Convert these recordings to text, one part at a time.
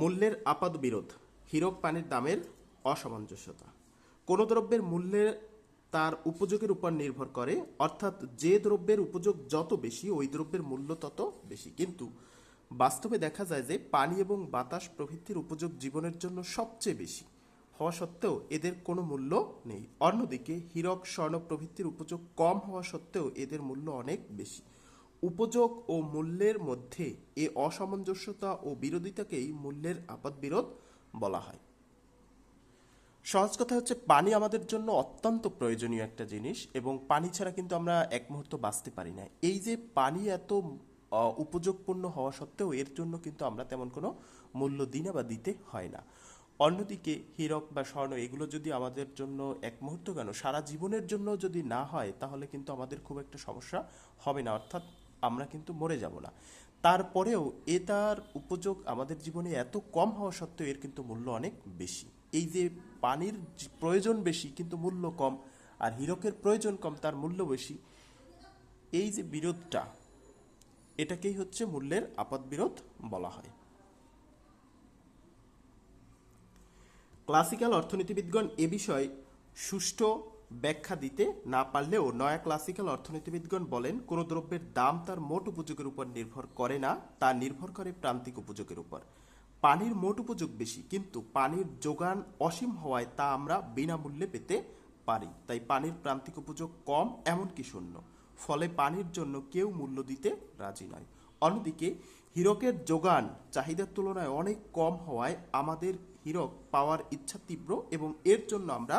মূল্যের আপাত বিরোধ হীরক পানির দামের অসামঞ্জস্যতা। কোনো দ্রব্যের মূল্যের তার উপযোগের উপর নির্ভর করে, অর্থাৎ যে দ্রব্যের উপযোগ যত বেশি, ওই দ্রব্যের মূল্য তত বেশি। কিন্তু বাস্তবে দেখা যায় যে পানি এবং বাতাস প্রভৃতির উপযোগ জীবনের জন্য সবচেয়ে বেশি। হওয়া সত্ত্বেও এদের কোনো মূল্য নেই। অন্যদিকে, হীরক স্বর্ণ প্রভৃতির উপযোগ কম হওয়া সত্ত্বেও এদের মূল্য অনেক বেশি। উপযোগ ও মূল্যের মধ্যে এ অসামঞ্জস্যতা ও বিরোধিতাকেই মূল্যের আপাত বিরোধ বলা হয়। সহজ কথা হচ্ছে পানি আমাদের জন্য অত্যন্ত প্রয়োজনীয় একটা জিনিস এবং পানি ছাড়া কিন্তু আমরা এক মুহূর্ত বাঁচতে পারি না। এই যে পানি এত উপযোগপূর্ণ হওয়া সত্ত্বেও এর জন্য কিন্তু আমরা তেমন কোনো মূল্য দিই না বা দিতে হয় না। অন্যদিকে হীরক বা স্বর্ণ এগুলো যদি আমাদের জন্য এক মুহূর্ত কেন? সারা জীবনের জন্য যদি না হয় তাহলে কিন্তু আমাদের খুব একটা সমস্যা হবে না। অর্থাৎ আমরা কিন্তু মরে যাব না। তারপরেও এ তার উপযোগ আমাদের জীবনে এত কম হওয়া সত্ত্বেও এর কিন্তু মূল্য অনেক বেশি। এই যে পানির প্রয়োজন বেশি, কিন্তু মূল্য কম আর হীরকের প্রয়োজন কম, তার মূল্য বেশি। এই যে বিরোধটা, এটাকেই হচ্ছে মূল্যের আপাত বিরোধ বলা হয়। ক্লাসিক্যাল অর্থনীতিবিদগণ এ বিষয়ে সুষ্ঠু ব্যাখ্যা দিতে না পারলেও নয়া ক্লাসিক্যাল অর্থনীতিবিদগণ বলেন, কোনো দ্রব্যের দাম তার মোট উপযোগের উপর নির্ভর করে না, তা নির্ভর করে প্রান্তিক উপযোগের উপর। পানির মোট উপযোগ বেশি, কিন্তু পানির যোগান অসীম হওয়ায় তা আমরা বিনামূল্যে পেতে পারি। তাই পানির প্রান্তিক উপযোগ কম, এমনকি শূন্য। ফলে পানির জন্য কেউ মূল্য দিতে রাজি নয়। অন্যদিকে, হীরকের যোগান চাহিদার তুলনায় অনেক কম হওয়ায় আমাদের হীরক পাওয়ার ইচ্ছা তীব্র এবং এর জন্য আমরা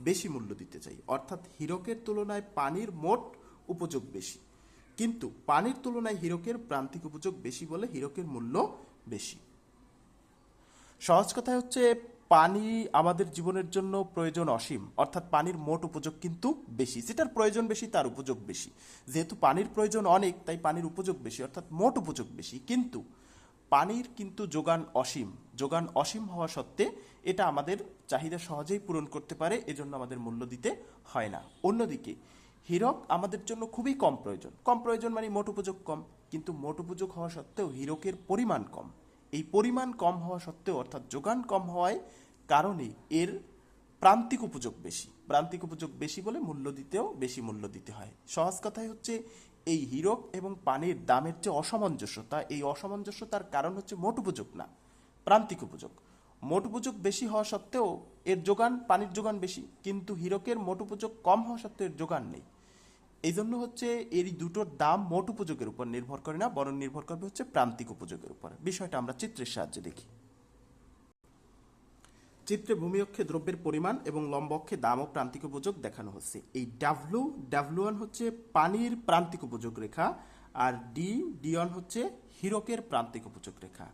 বেশি মূল্য দিতে চাই। অর্থাৎ হীরকের তুলনায় পানির মোট উপযোগ বেশি। কিন্তু পানির তুলনায় হীরকের প্রান্তিক উপযোগ বেশি বলে হীরকের মূল্য বেশি। সহজ কথা হচ্ছে, পানি আমাদের জীবনের জন্য প্রয়োজন অসীম। অর্থাৎ পানির মোট উপযোগ কিন্তু বেশি। যেটার প্রয়োজন বেশি, তার উপযোগ বেশি। যেহেতু পানির প্রয়োজন অনেক, তাই পানির উপযোগ বেশি। অর্থাৎ মোট উপযোগ বেশি। কিন্তু পানির কিন্তু যোগান অসীম। যোগান অসীম হওয়া সত্ত্বে এটা আমাদের চাহিদা সহজেই পূরণ করতে পারে, এজন্য আমাদের মূল্য দিতে হয় না। অন্যদিকে, হীরক আমাদের জন্য খুবই কম প্রয়োজন। কম প্রয়োজন মানে মোট উপযোগ কম, কিন্তু মোট উপযোগ হওয়া সত্ত্বেও হীরকের পরিমাণ কম। এই পরিমাণ কম হওয়া সত্ত্বেও, অর্থাৎ যোগান কম হওয়ায় কারণে এর প্রান্তিক উপযোগ বেশি। প্রান্তিক উপযোগ বেশি বলে মূল্য দিতেও বেশি মূল্য দিতে হয়। সহজ কথাই হচ্ছে, এই হীরক এবং পানির দামের যে অসামঞ্জস্যতা এই অসামঞ্জস্যতার কারণ হচ্ছে মোট উপযোগ না। প্রান্তিক উপযোগ। মোট উপযোগ বেশি হওয়া সত্ত্বেও এর যোগান পানির যোগান বেশি, কিন্তু হীরকের মোট উপযোগ কম হওয়া সত্ত্বেও এর যোগান নেই। এই জন্য হচ্ছে এই দুটোর দাম মোট উপযোগের উপর নির্ভর করে না, বরং নির্ভর করবে হচ্ছে প্রান্তিক উপযোগের উপর। বিষয়টা আমরা চিত্রের সাহায্যে দেখি। চিত্রে ভূমি অক্ষে দ্রব্যের পরিমাণ এবং লম্ব অক্ষে দাম ও প্রান্তিক উপযোগ দেখানো হচ্ছে। এই ডাব্লু ডাব্লু ওয়ান হচ্ছে পানির প্রান্তিক উপযোগ রেখা, আর ডি ডি ওয়ান হচ্ছে হীরকের প্রান্তিক উপযোগ রেখা।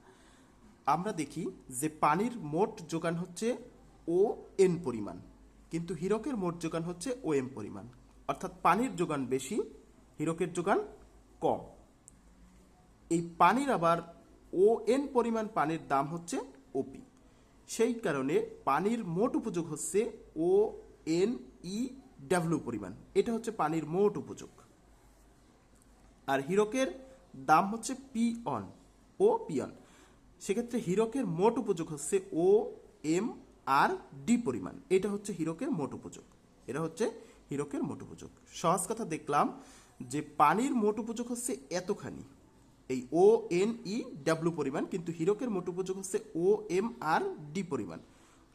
আমরা দেখি যে পানির মোট যোগান হচ্ছে ও এন পরিমাণ, কিন্তু হীরকের মোট যোগান হচ্ছে ও এম পরিমাণ। অর্থাৎ পানির যোগান বেশি, হীরকের যোগান কম। এই পানির আবার ও এন পরিমাণ পানির দাম হচ্ছে ওপি সেই কারণে পানির মোট উপযোগ হচ্ছে ও এন ই ডাব্লিউ পরিমাণ। এটা হচ্ছে পানির মোট উপযোগ। আর হীরকের দাম হচ্ছে P on O P on সেক্ষেত্রে হীরকের মোট উপযোগ হচ্ছে ও এম আর ডি পরিমাণ। এটা হচ্ছে হীরকের মোট উপযোগ। এটা হচ্ছে হীরকের মোট উপযোগ। সহজ কথা দেখলাম যে পানির মোট উপযোগ হচ্ছে এতখানি। এই ও এন ই ডাব্লু পরিমাণ, কিন্তু হীরকের মোট উপযোগ হচ্ছে ও এম আর ডি পরিমাণ।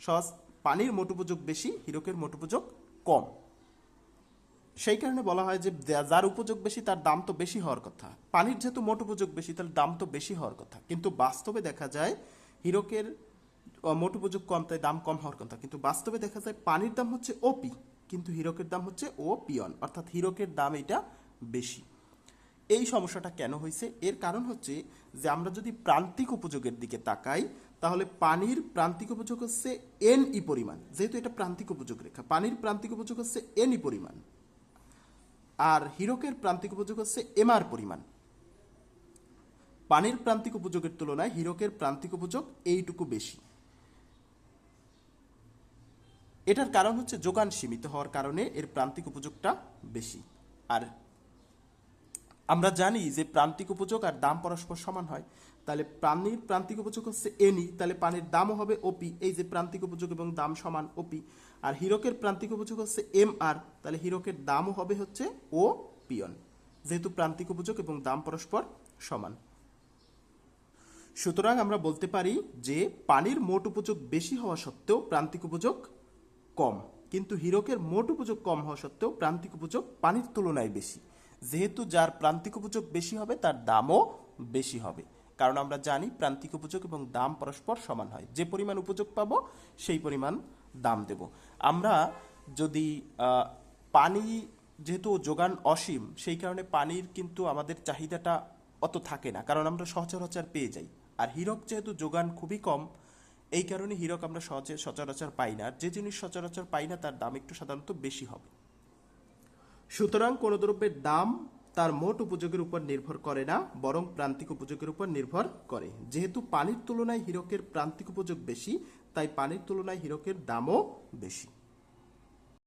সহজ, পানির মোট উপযোগ বেশি, হীরকের মোট উপযোগ কম। সেই কারণে বলা হয় যে যার উপযোগ বেশি, তার দাম তো বেশি হওয়ার কথা। পানির যেহেতু মোট উপযোগ বেশি, তাহলে দাম তো বেশি হওয়ার কথা। কিন্তু বাস্তবে দেখা যায়, হীরকের মোট উপযোগ কম, তাই দাম কম হওয়ার কথা। কিন্তু বাস্তবে দেখা যায়, পানির দাম হচ্ছে ওপি কিন্তু হীরকের দাম হচ্ছে ও পিয়ন অর্থাৎ হীরকের দাম এটা বেশি। এই সমস্যাটা কেন হয়েছে? এর কারণ হচ্ছে যে আমরা যদি প্রান্তিক উপযোগের দিকে তাকাই, তাহলে পানির প্রান্তিক উপযোগ হচ্ছে এন ই পরিমাণ। যেহেতু এটা প্রান্তিক উপযোগ রেখা পানির প্রান্তিক উপযোগ হচ্ছে এন ই পরিমাণ। আর হীরকের প্রান্তিক উপযোগ হচ্ছে এমআর পরিমাণ। পানির প্রান্তিক উপযোগের তুলনায় হীরকের প্রান্তিক উপযোগ এইটুকু বেশি। এটার কারণ হচ্ছে যোগান সীমিত হওয়ার কারণে এর প্রান্তিক উপযোগটা বেশি। আর আমরা জানি যে প্রান্তিক উপযোগ আর দাম পরস্পর সমান হয়। তাহলে পানির প্রান্তিক উপযোগ হচ্ছে এনই তাহলে পানির দামও হবে ওপি এই যে প্রান্তিক উপযোগ এবং দাম সমান ওপি আর হীরকের প্রান্তিক উপযোগ হচ্ছে এম আর তাহলে হীরকের দামও হবে হচ্ছে ও পিয়ন যেহেতু প্রান্তিক উপযোগ এবং দাম পরস্পর সমান। সুতরাং আমরা বলতে পারি যে পানির মোট উপযোগ বেশি হওয়া সত্ত্বেও প্রান্তিক উপযোগ কম। কিন্তু হীরকের মোট উপযোগ কম হওয়া সত্ত্বেও প্রান্তিক উপযোগ পানির তুলনায় বেশি। যেহেতু যার প্রান্তিক উপযোগ বেশি হবে, তার দামও বেশি হবে। কারণ আমরা জানি প্রান্তিক উপযোগ এবং দাম পরস্পর সমান হয়। যে পরিমাণ উপযোগ পাবো, সেই পরিমাণ দাম দেব। আমরা যদি পানি যেহেতু যোগান অসীম, সেই কারণে পানির কিন্তু আমাদের চাহিদাটা অত থাকে না। কারণ আমরা সচরাচর পেয়ে যাই। আর হীরক যেহেতু যোগান খুবই কম, এই কারণে হীরক আমরা সহজে সচরাচর পাই না। আর যে জিনিস সচরাচর পাই না, তার দাম একটু সাধারণত বেশি হবে। সুতরাং কোনো দ্রব্যের দাম তার মোট উপযোগের উপর নির্ভর করে না, বরং প্রান্তিক উপযোগের উপর নির্ভর করে। যেহেতু পানির তুলনায় হিরকের প্রান্তিক উপযোগ বেশি, তাই পানির তুলনায় হিরকের দামও বেশি।